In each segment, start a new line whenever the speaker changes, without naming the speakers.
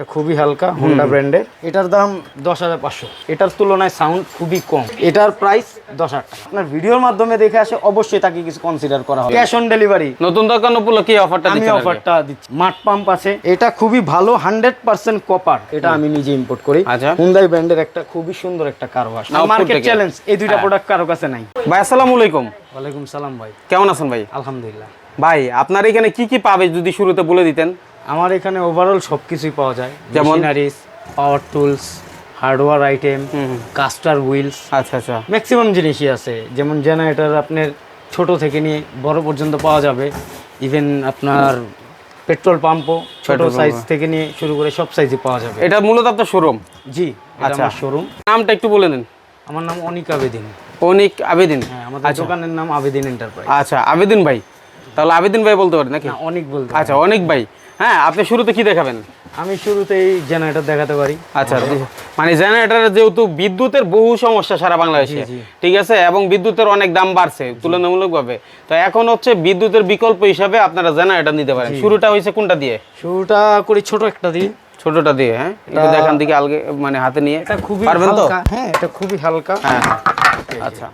এটা খুবই হালকা হোন্ডা ব্র্যান্ডের এটার দাম দশ হাজার পাঁচশো। এটার তুলনায় সাউন্ড খুবই কম। এটার প্রাইস দশ হাজার আপনার ভিডিওর মাধ্যমে দেখে আসে অবশ্যই তাকে কিছু কনসিডার করা হবে। ক্যাশ অন ডেলিভারি
নতুন দোকান উপলক্ষে অফারটা
আমি
কি?
অফারটা দিচ্ছি। মাঠ পাম্প আছে। এটা খুবই ভালো হান্ড্রেড পার্সেন্ট কপার এটা আমি নিজে ইম্পোর্ট করি।
আচ্ছা।
হুন্দাই ব্র্যান্ডের একটা খুবই সুন্দর একটা
কারও output
মার্কেট চ্যালেঞ্জ এই দুইটা
হ্যাঁ।
প্রোডাক্ট কারও কাছে নাই।
ভাই আসসালামু আলাইকুম।
ওয়ালাইকুম সালাম ভাই।
কেমন আছেন ভাই?
আলহামদুলিল্লাহ।
ভাই আপনার এখানে কি কি পাবে যদি শুরুতে বলে দিতেন?
আমার এখানে ওভারঅল সব কিছুই পাওয়া যায়।
যেমন?
Machineries power tools hardware item caster wheels
আচ্ছা আচ্ছা।
ম্যাক্সিমাম জিনিসই আছে। যেমন জেনারেটার আপনার ছোট থেকে নিয়ে বড় পর্যন্ত পাওয়া যাবে। ইভেন আপনার পেট্রোল পাম্পও ছোট সাইজ থেকে নিয়ে শুরু করে সব সাইজে পাওয়া যাবে।
এটা মূলত আপনার শোরুম
জি
আচ্ছা।
আচ্ছা শোরুম
নামটা একটু বলে দিন।
আমার নাম অনিক আবেদিন।
অনিক আবেদিন?
হ্যাঁ আমাদের দোকানের নাম আবেদিন এন্টারপ্রাইজ
আচ্ছা আবেদিন ভাই। তাহলে আবেদিন ভাই বলতে পারেন নাকি?
অনেক বলতে
আচ্ছা অনেক ভাই। হ্যাঁ আপনি শুরুতে কি দেখাবেন?
আমি শুরুতেই জেনারেটর দেখাতে পারি।
আচ্ছা মানে জেনারেটরের যেহেতু বিদ্যুতের বহু সমস্যা সারা বাংলাদেশে। ঠিক আছে? এবং বিদ্যুতের অনেক দাম বাড়ছে তুলনামূলকভাবে। তো এখন হচ্ছে বিদ্যুতের বিকল্প হিসাবে আপনারা জেনারেটর নিতে পারেন। শুরুটা হয়েছে কোনটা দিয়ে?
শুরুটা করি ছোট একটা দিয়ে।
ছোটটা দিয়ে হ্যাঁ? একটু দেখান দিকে আলগে মানে হাতে নিয়ে।
এটা খুবই
পারবেন তো?
হালকা হ্যাঁ এটা খুবই হালকা।
হ্যাঁ আচ্ছা।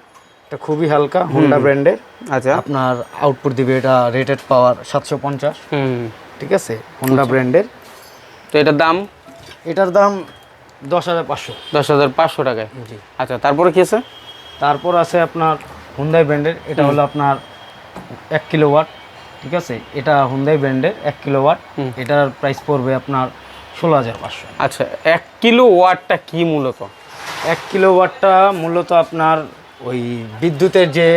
এটা খুবই হালকা হোন্ডা ব্র্যান্ডের
আচ্ছা।
আপনার আউটপুট দিবে এটা রেটেড পাওয়ার সাতশো পঞ্চাশ।
হুম।
ঠিক আছে? হোন্ডা ব্র্যান্ডের
তো এটার দাম?
এটার দাম দশ হাজার পাঁচশো।
দশ হাজার পাঁচশো টাকায়?
জি।
আচ্ছা তারপরে কী আছে?
তারপর আছে আপনার হুন্দাই ব্র্যান্ডের এটা হলো আপনার এক কিলো ওয়াট ঠিক আছে? এটা হুন্দাই ব্র্যান্ডের এক কিলো ওয়াট এটার প্রাইস পড়বে আপনার ষোলো হাজার পাঁচশো।
আচ্ছা এক কিলো ওয়াটটা কী মূলত?
এক কিলো ওয়াটটা মূলত আপনার ওই বিদ্যুতের যে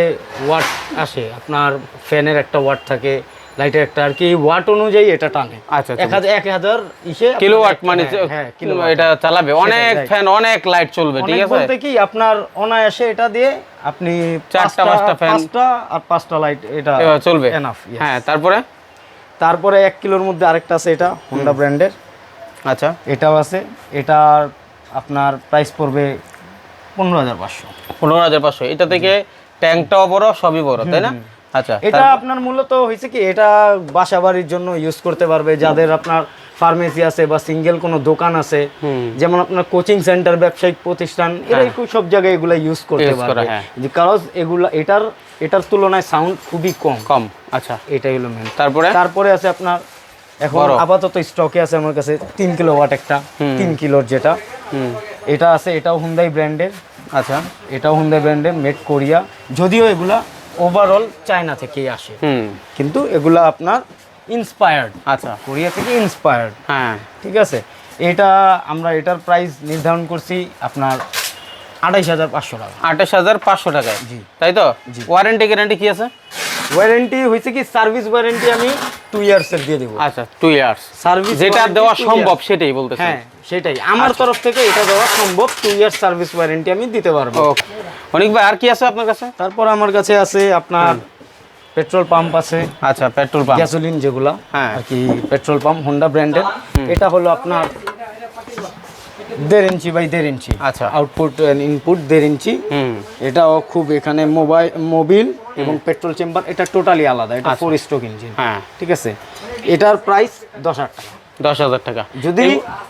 ওয়াট আসে আপনার ফ্যানের একটা ওয়াট থাকে লাইটের একটা আর কি ওয়াট অনুযায়ী এটা টানে।
আচ্ছা,
এক হাজার ইসে
কিলোওয়াট মানে
হ্যাঁ, হ্যাঁ
এটা চালাবে। অনেক ফ্যান অনেক লাইট চলবে ঠিক আছে?
বলতে কি আপনার অনায়াসে এটা দিয়ে আপনি
চারটা, পাঁচটা fan।
পাঁচটা আর পাঁচটা লাইট এটা
চলবে।
এনাফ
হ্যাঁ তারপরে?
তারপরে এক কিলোর মধ্যে আরেকটা আছে এটা হোন্ডা ব্র্যান্ডের
আচ্ছা।
এটাও আছে। এটার আপনার প্রাইস পড়বে পনেরো হাজার পাঁচশো।
পনেরো হাজার পাঁচশো। এটা থেকে ট্যাঙ্কটাও বড় সবই বড় তাই না? আচ্ছা
এটা আপনার মূলত হয়েছে কি এটা বাসাবাড়ির জন্য ইউজ করতে পারবে যাদের আপনার ফার্মেসি আছে বা সিঙ্গেল কোনো দোকান আছে। যেমন আপনার কোচিং সেন্টার ব্যবসায়িক প্রতিষ্ঠান এরা খুব সব জায়গায় এগুলা ইউজ করতে পারবে।
হ্যাঁ।
কারণ এগুলা এটার এটার তুলনায় সাউন্ড খুবই কম।
কম আচ্ছা।
এটাই হলো মেন
তারপরে?
তারপরে আছে আপনার এখন আপাতত স্টকে আছে আমার কাছে তিন কিলো ওয়াট একটা তিন কিলোর যেটা। এটা আছে এটাও হুন্দাই ব্র্যান্ডের
আচ্ছা।
এটাও হুন্দাই ব্র্যান্ডের মেড কোরিয়া যদিও এগুলা ওভারঅল চায়না থেকেই আসে। কিন্তু এগুলো আপনার ইন্সপায়ার্ড
আচ্ছা।
কোরিয়া থেকে ইন্সপায়ার্ড
হ্যাঁ।
ঠিক আছে? এটা আমরা এটার প্রাইস নির্ধারণ করছি আপনার আড়াইশ হাজার পাঁচশো টাকা।
আঠাশ হাজার পাঁচশো টাকায়।
জি।
তাই তো? জি। ওয়ারেন্টি গ্যারান্টি কি আছে?
ওয়ারেন্টি হয়েছে কি সার্ভিস ওয়ারেন্টি আমি টু ইয়ার্সের দিয়ে দেবো।
আচ্ছা টু ইয়ার্স
সার্ভিস
যেটা দেওয়া সম্ভব সেটাই বলতেছে
হ্যাঁ সেটাই। আমার তরফ থেকে এটা দেওয়া সম্ভব টু ইয়ার্স সার্ভিস ওয়ারেন্টি আমি দিতে পারব।
ওকে অনেক ভাই আর কি আছে আপনার কাছে?
তারপর আমার কাছে আছে আপনার পেট্রোল পাম্প আছে।
আচ্ছা পেট্রোল পাম্প।
গ্যাসোলিন যেগুলা
হ্যাঁ।
আর কি পেট্রোল পাম্প হোন্ডা ব্র্যান্ডের এটা হলো আপনার দেড় ইঞ্চি বাই দেড় ইঞ্চি।
আচ্ছা।
আউটপুট ইনপুট দেড় ইঞ্চি। এটাও খুব এখানে মোবাইল মোবিল। এবং পেট্রোল চেম্বার এটা টোটালি আলাদা এটা ফোর স্ট্রোক ইঞ্জিন
হ্যাঁ।
ঠিক আছে? এটার প্রাইস দশ হাজার টাকা।
দশ হাজার টাকা।
যদি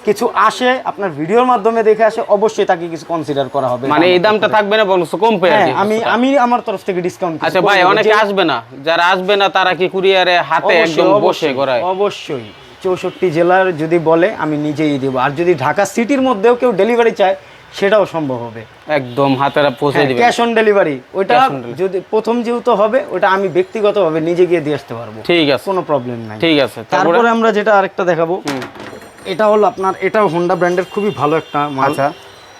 কিছু আসে আপনার ভিডিওর মাধ্যমে দেখে আসে অবশ্যই তাকে কিছু কনসিডার করা হবে।
মানে এই দামটা থাকবে না বরং কম পেয়ে
হ্যাঁ আমি আমি আমার তরফ থেকে ডিসকাউন্ট
আচ্ছা ভাই অনেকে আসবে না। যারা আসবে না তারা কি কুরিয়ারে হাতে একদম বসে করায়
অবশ্যই। চৌষট্টি জেলার যদি বলে আমি নিজেই দেবো। আর যদি ঢাকা সিটির মধ্যেও কেউ ডেলিভারি চায় সেটাও সম্ভব হবে।
একদম হাতেরা পৌঁছে দিবে
ক্যাশ অন ডেলিভারি
delivery।
যদি প্রথম যেহেতু হবে ওটা আমি ব্যক্তিগতভাবে নিজে গিয়ে দিয়ে আসতে পারব।
ঠিক আছে।
কোনো প্রবলেম নাই।
ঠিক আছে তারপরে?
আমরা যেটা আরেকটা দেখাবো। এটা হলো আপনার এটাও হোন্ডা ব্র্যান্ডের খুবই ভালো একটা মাল।
আচ্ছা।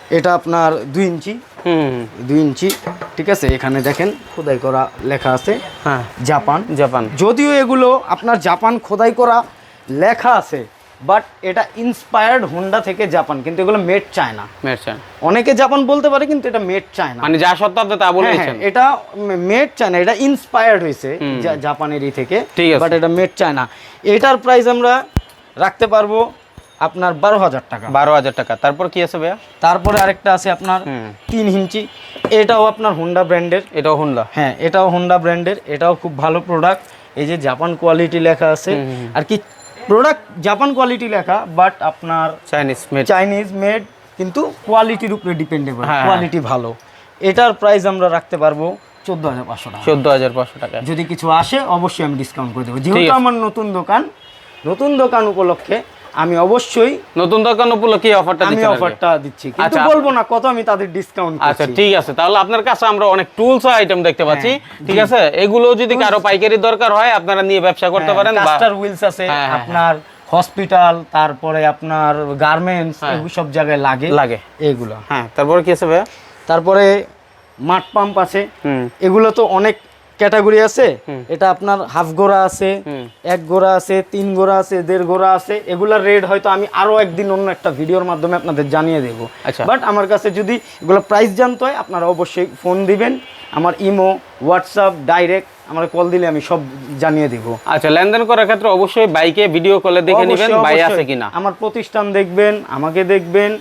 এটা আপনার দুই ইঞ্চি।
হুম হুম,
দুই ইঞ্চি। ঠিক আছে এখানে দেখেন খোদাই করা লেখা আছে।
হ্যাঁ।
জাপান।
জাপান।
যদিও এগুলো আপনার জাপান খোদাই করা লেখা আছে বাট এটা ইন্সপায়ার্ড হোন্ডা থেকে জাপান কিন্তু এগুলো মেড চায় না
মেরছেন
অনেকে জাপান বলতে পারে কিন্তু এটা মেড চায় না
মানে যা সত্য আপনি তা
হ্যাঁ,
বলেছেন।
হ্যাঁ, এটা মেড চায় না এটা ইন্সপায়ার্ড হয়েছে জাপানেরই থেকে
ঠিক আছে।
বাট এটা মেড চায় না এটার প্রাইস আমরা রাখতে পারব আপনার বারো হাজার টাকা।
বারো হাজার টাকা। তারপর কি আছে ভাইয়া?
তারপরে আরেকটা আছে আপনার তিন ইঞ্চি। এটাও আপনার হোন্ডা ব্র্যান্ডের
এটাও হুন্ডা
হ্যাঁ এটাও হোন্ডা ব্র্যান্ডের এটাও খুব ভালো প্রোডাক্ট এই যে জাপান কোয়ালিটি লেখা আছে। আর কি প্রোডাক্ট জাপান কোয়ালিটি লেখা বাট আপনার
চাইনিজ মেড
চাইনিজ মেড কিন্তু কোয়ালিটির উপরে ডিপেন্ডেবল
হ্যাঁ।
কোয়ালিটি ভালো। এটার প্রাইস আমরা রাখতে পারব চোদ্দ হাজার পাঁচশো টাকা।
চোদ্দ হাজার পাঁচশো টাকা।
যদি কিছু আসে অবশ্যই আমি ডিসকাউন্ট করে দেবো। যেহেতু আমার নতুন দোকান নতুন দোকান উপলক্ষে আমি অবশ্যই
নতুন দোকান উপলক্ষে অফারটা
আমি। অফারটা দিচ্ছি। কিন্তু
আচ্ছা,
বলব না কত আমি তাদের ডিসকাউন্ট
আচ্ছা ঠিক আছে। তাহলে আপনার কাছে আমরা অনেক টুলস আইটেম দেখতে পাচ্ছি। ঠিক আছে? এগুলো যদি কারও পাইকারি দরকার হয় আপনারা নিয়ে ব্যবসা করতে পারেন বা
কাস্টার উইলস আছে
হ্যাঁ, হ্যাঁ,
আপনার হসপিটাল তারপরে আপনার গার্মেন্টস সব জায়গায় লাগে।
লাগে।
এগুলো।
হ্যাঁ তারপরে কি আছে ভাইয়া?
তারপরে মাঠ পাম্প আছে। এগুলো তো অনেক ক্যাটাগরি আছে এটা আপনার হাফ গোড়া আছে এক গোড়া আছে তিন গোড়া আছে দেড় গোড়া আছে এগুলার রেট হয়তো আমি আরও একদিন অন্য একটা ভিডিওর মাধ্যমে আপনাদের জানিয়ে দেবো।
আচ্ছা।
বাট আমার কাছে যদি এগুলো প্রাইস জানতে হয় আপনারা অবশ্যই ফোন দিবেন আমার ইমো হোয়াটসঅ্যাপ ডাইরেক্ট আমার কল দিলে আমি সব জানিয়ে দেবো।
আচ্ছা লেনদেন করার ক্ষেত্রে অবশ্যই বাইকে ভিডিও কলে দেখে নেবেন বাই আছে কিনা।
আমার প্রতিষ্ঠান দেখবেন আমাকে দেখবেন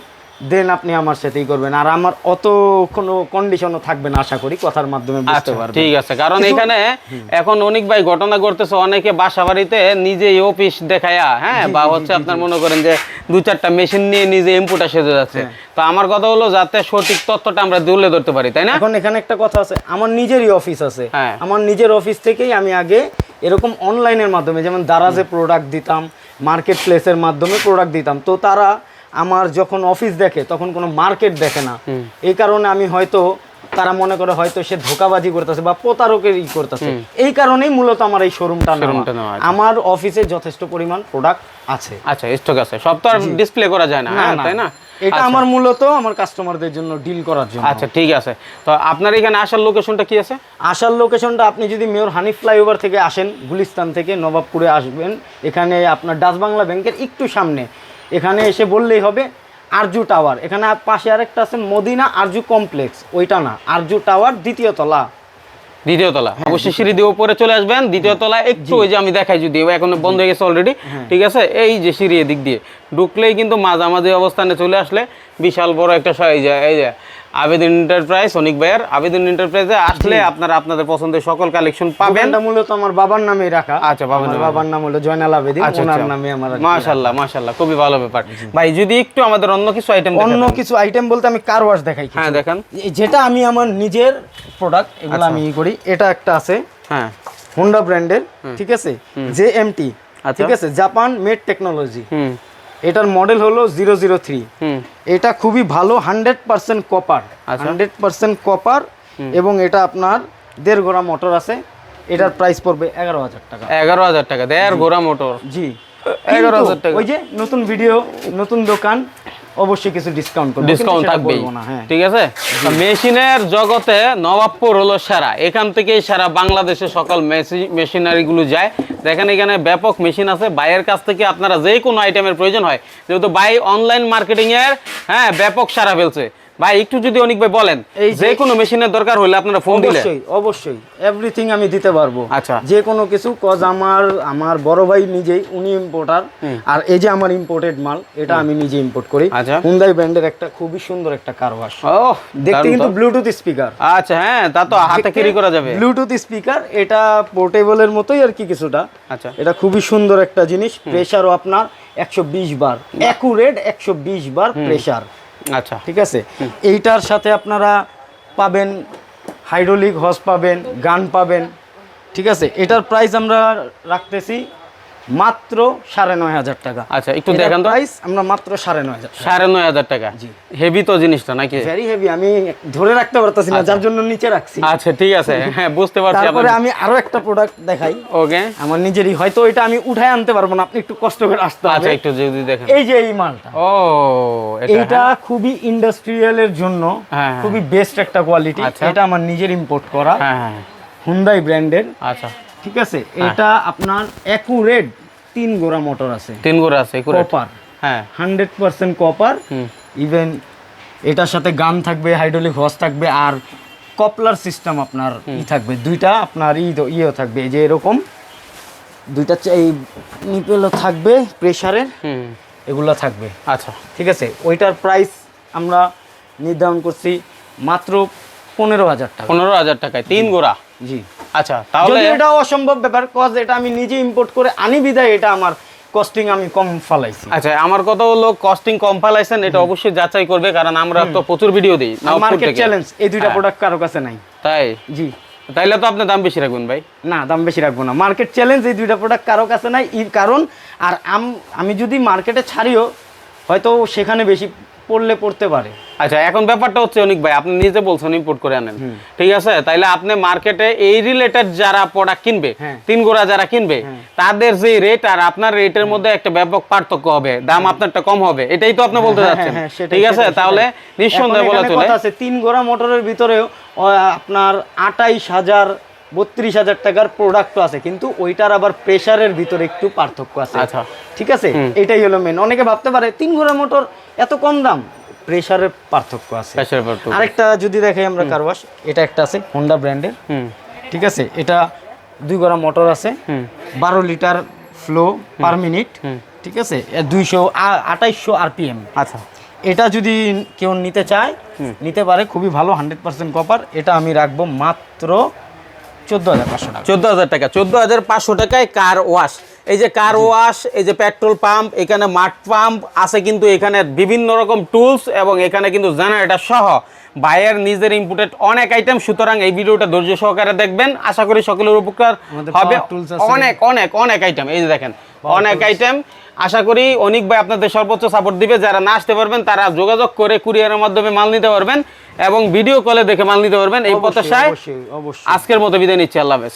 দেন আপনি আমার সাথেই করবেন। আর আমার অত কোনো কন্ডিশনও থাকবে না আশা করি কথার মাধ্যমে বুঝতে
আচ্ছা
পারবেন।
ঠিক আছে কারণ এখানে এখন অনেক ভাই ঘটনা ঘটতেছে অনেকে বাসা বাড়িতে নিজেই অফিস দেখায়া হ্যাঁ বা হচ্ছে আপনার মনে করেন যে দু চারটা মেশিন নিয়ে নিজে ইনপুট সেজে যাচ্ছে।
হ্যাঁ।
তো আমার কথা হলো যাতে সঠিক তথ্যটা আমরা তুলে ধরতে পারি তাই না?
এখন এখানে একটা কথা আছে আমার নিজেরই অফিস আছে।
হ্যাঁ।
আমার নিজের অফিস থেকেই আমি আগে এরকম অনলাইনের মাধ্যমে যেমন দারাজে প্রোডাক্ট দিতাম মার্কেট প্লেসের মাধ্যমে প্রোডাক্ট দিতাম। তো তারা আমার যখন অফিস দেখে তখন কোনো মার্কেট দেখে না। এই কারণে আমি হয়তো তারা মনে করে হয়তো সে ধোকাবাজি করতেছে বা প্রতারকের ই করতেছে। এই কারণেই মূলত আমার এই শোরুমটা। আমার অফিসে যথেষ্ট পরিমাণ প্রোডাক্ট আছে।
আচ্ছা স্টক আছে। সব তো আর ডিসপ্লে করা যায় না। হ্যাঁ, তাই না?
এটা আমার মূলত আমার কাস্টমারদের জন্য ডিল করার জন্য।
আচ্ছা ঠিক আছে। তো আপনার এখানে আসার লোকেশনটা কি আছে?
আসার লোকেশনটা আপনি যদি মেয়র হানিফ ফ্লাইওভার থেকে আসেন গুলিস্তান থেকে নবাবপুরে আসবেন এখানে আপনার ডাচ বাংলা ব্যাংকের একটু সামনে। এখানে এসে বললেই হবে আরজু টাওয়ার। এখানে পাশে আরেকটা আছে মদিনা আরজু কমপ্লেক্স। ওইটা না আরজু টাওয়ার দ্বিতীয় তলা।
দ্বিতীয় তলা।
হ্যাঁ,
অবশ্যই সিঁড়ি দিয়ে উপরে চলে আসবেন দ্বিতীয় তলা একটু ওই যে আমি দেখাই যদি এখন বন্ধ হয়ে গেছে অলরেডি
হ্যাঁ।
ঠিক আছে? এই যে সিঁড়ি এদিক দিয়ে। ঢুকলেই কিন্তু মাঝামাঝি অবস্থানে চলে আসলে বিশাল বড় একটা এই যে এই যে আবেদন এন্টারপ্রাইজ অনিক ভাইয়ের আবেদন এন্টারপ্রাইজে আসলে আপনারা আপনাদের পছন্দের সকল কালেকশন পাবেন।
মূলত আমার বাবার নামে রাখা।
আচ্ছা, বাবার নামে।
বাবার নাম হলো জয়নাল আবেদিন
আচ্ছা
ওনার
আচ্ছা।
নামে আমার
মাশাআল্লাহ মাশাআল্লাহ খুবই ভালো ব্যাপার। ভাই যদি একটু আমাদের অন্য কিছু আইটেম
অন্য কিছু আইটেম বলতে আমি কার ওয়াশ দেখাই
হ্যাঁ দেখান।
যেটা আমি আমার নিজের প্রোডাক্ট এগুলো আমি ই করি এটা একটা আছে।
হ্যাঁ।
হোন্ডা ব্র্যান্ডের ঠিক আছে? জে এম টি
আচ্ছা।
ঠিক আছে? জাপান মেড টেকনোলজি
হুম।
এটার মডেল হলো জিরো জিরো থ্রি এটা খুবই ভালো hundred percent copper. Hundred percent copper এবং এটা আপনার দেড় গোড়া মোটর আছে। এটার প্রাইস পড়বে এগারো হাজার টাকা।
এগারো হাজার টাকা দেড় গোড়া মোটর
জি।
এগারো
হাজার
টাকা।
ওই যে নতুন ভিডিও নতুন দোকান অবশ্যই কিছু ডিসকাউন্ট করব
ডিসকাউন্ট
হ্যাঁ।
ঠিক আছে? মেশিনের জগতে নবাবপুর হলো সেরা। এখান থেকেই সারা বাংলাদেশে সকল মেশিনারি গুলো যায়। দেখেন এখানে ব্যাপক মেশিন আছে। বাইয়ের কাছ থেকে আপনারা যে কোনো আইটেমের প্রয়োজন হয়। যেহেতু বাই অনলাইন মার্কেটিং এর হ্যাঁ ব্যাপক সারা ফেলছে। ভাই একটু যদি অনেক ভাই বলেন
এই যে-
কোনো মেশিনের দরকার হলে আপনারা ফোন দিলে।
অবশ্যই অবশ্যই। এভরিথিং আমি দিতে পারব।
আচ্ছা।
যে কোনো কিছু কজ আমার আমার বড় ভাই নিজেই উনি ইম্পোর্টার আর এই যে আমার ইম্পোর্টেড মাল এটা আমি নিজে ইম্পোর্ট করি।
আচ্ছা।
হুন্দাই ব্র্যান্ডের একটা খুবই সুন্দর একটা কার ওয়াশ
ও
দেখতে কিন্তু ব্লুটুথ স্পিকার
আচ্ছা হ্যাঁ তা তো হাতে ক্যারি করা যাবে।
ব্লুটুথ স্পিকার এটা পোর্টেবলের মতোই আর কি কিছুটা।
আচ্ছা।
এটা খুবই সুন্দর একটা জিনিস। প্রেসারও আপনার একশো বিশ বার। অ্যাকুরেট একশো বিশ বার প্রেসার
আচ্ছা।
ঠিক আছে? এইটার সাথে আপনারা পাবেন হাইড্রোলিক হস পাবেন, গান পাবেন, ঠিক আছে? এটার প্রাইস আমরা রাখতেছি মাত্র সাড়ে নয় হাজার টাকা।
আচ্ছা একটু দেখান তো।
আমরা মাত্র সাড়ে নয় হাজার
সাড়ে নয় হাজার টাকা। হেভি তো জিনিসটা নাকি?
ভেরি হেভি আমি ধরে রাখতে পারতেছি না যার জন্য নিচে রাখছি।
আচ্ছা ঠিক আছে। হ্যাঁ বুঝতে পারছি
তারপরে আমি আরও একটা প্রোডাক্ট দেখাই।
ওকে
আমার নিজেরই হয়তো এটা আমি উঠায় আনতে পারব না আপনি একটু কষ্ট করে আসতে
আচ্ছা একটু যদি দেখেন।
এই যে এই মালটা।
ও এটা
এটা খুবই ইন্ডাস্ট্রিয়ালের জন্য
হ্যাঁ, হ্যাঁ।
খুবই বেস্ট একটা কোয়ালিটি
আচ্ছা।
এটা আমার নিজের ইম্পোর্ট করা।
হ্যাঁ হ্যাঁ হ্যাঁ।
হুন্ডাই ব্র্যান্ডের
আচ্ছা।
ঠিক আছে? এটা আপনার অ্যাকুরেট তিন গোড়া মোটর আছে।
তিন গোড়া আছে একুরেট
কপার
হ্যাঁ।
Hundred percent copper. ইভেন এটার সাথে গান থাকবে হাইড্রোলিক হস থাকবে আর কপলার সিস্টেম আপনার ই থাকবে। দুইটা আপনার ই ইয়েও থাকবে। যে এরকম দুইটা এই নিপেলও থাকবে প্রেসারের
হুম।
এগুলো থাকবে।
আচ্ছা।
ঠিক আছে? ওইটার প্রাইস আমরা নির্ধারণ করছি মাত্র পনেরো হাজার টাকা।
পনেরো হাজার টাকায় তিন গোড়া?
জি।
আচ্ছা তাহলে
এটা অসম্ভব ব্যাপার কজ এটা আমি নিজে ইম্পোর্ট করে আনি বিদায় এটা আমার কস্টিং আমি কম ফালাইছি।
আচ্ছা আমার কথা হলো কস্টিং কম ফালাইছেন এটা অবশ্যই যাচাই করবে কারণ আমরা তো প্রচুর ভিডিও দিই
মার্কেট চ্যালেঞ্জ এই দুইটা
হ্যাঁ।
প্রোডাক্ট কারও কাছে নাই।
তাই?
জি।
তাইলে তো আপনি দাম বেশি রাখবেন ভাই।
না দাম বেশি রাখব না। মার্কেট চ্যালেঞ্জ এই দুইটা প্রোডাক্ট কারও কাছে নাই এই কারণ আর আমি যদি মার্কেটে ছাড়িও হয়তো সেখানে বেশি পড়লে পড়তে পারে।
আচ্ছা এখন ব্যাপারটা হচ্ছে অনেক ভাই আপনি নিজে বলছেন ইম্পোর্ট করে আনেন। ঠিক আছে? তাইলে আপনি মার্কেটে এই রিলেটেড যারা প্রোডাক্ট কিনবে
হ্যাঁ।
তিন গোড়া যারা কিনবে তাদের যে রেট আর আপনার রেটের মধ্যে একটা ব্যাপক পার্থক্য হবে দাম আপনারটা কম হবে এটাই তো আপনি বলতে
হ্যাঁ,
যাচ্ছেন।
হ্যাঁ,
ঠিক আছে? তাহলে নিঃসন্দেহে বলা চলে।
কথা আছে তিন গোড়া মোটরের ভিতরেও আহ, আপনার আটাইশ হাজার বত্রিশ হাজার টাকার প্রোডাক্ট আছে কিন্তু ওইটার আবার প্রেশারের ভিতরে একটু পার্থক্য আছে।
আচ্ছা।
ঠিক আছে? এটাই হলো মেন অনেকে ভাবতে পারে তিন গোড়া মোটর এত কম দাম? প্রেশারের পার্থক্য আছে। আরেকটা যদি দেখাই আমরা কারওয়াশ এটা একটা আছে হোন্ডা ব্র্যান্ডের ঠিক আছে? এটা দুই গোড়া মোটর আছে। বারো লিটার ফ্লো পার মিনিট ঠিক আছে? দুইশো আঠাইশশো আরপিএম
আচ্ছা।
এটা যদি কেউ নিতে চায় নিতে পারে খুবই ভালো হান্ড্রেড পার্সেন্ট কপার এটা আমি রাখব মাত্র চোদ্দ হাজার পাঁচশো টাকা।
চোদ্দ হাজার টাকা চোদ্দ হাজার পাঁচশো টাকায় কার ওয়াশ এই যে কার ওয়াশ এই যে পেট্রোল পাম্প এখানে মাঠ পাম্প আছে কিন্তু এখানে বিভিন্ন রকম টুলস এবং এখানে কিন্তু জেনারেটর সহ বাইয়ের নিজের ইম্পোর্টেড অনেক আইটেম সুতরাং এই ভিডিওটা ধৈর্য সহকারে দেখবেন। আশা করি সকলের উপকার হবে। অনেক অনেক অনেক আইটেম এই যে দেখেন অনেক আইটেম আশা করি অনেক ভাই আপনাদের সর্বোচ্চ সাপোর্ট দিবে। যারা না আসতে পারবেন তারা যোগাযোগ করে কুরিয়ারের মাধ্যমে মাল নিতে পারবেন এবং ভিডিও কলে দেখে মাল নিতে পারবেন এই প্রত্যাশায়। আজকের মতো বিদায় নিচ্ছি আল্লাহ হাফেজ।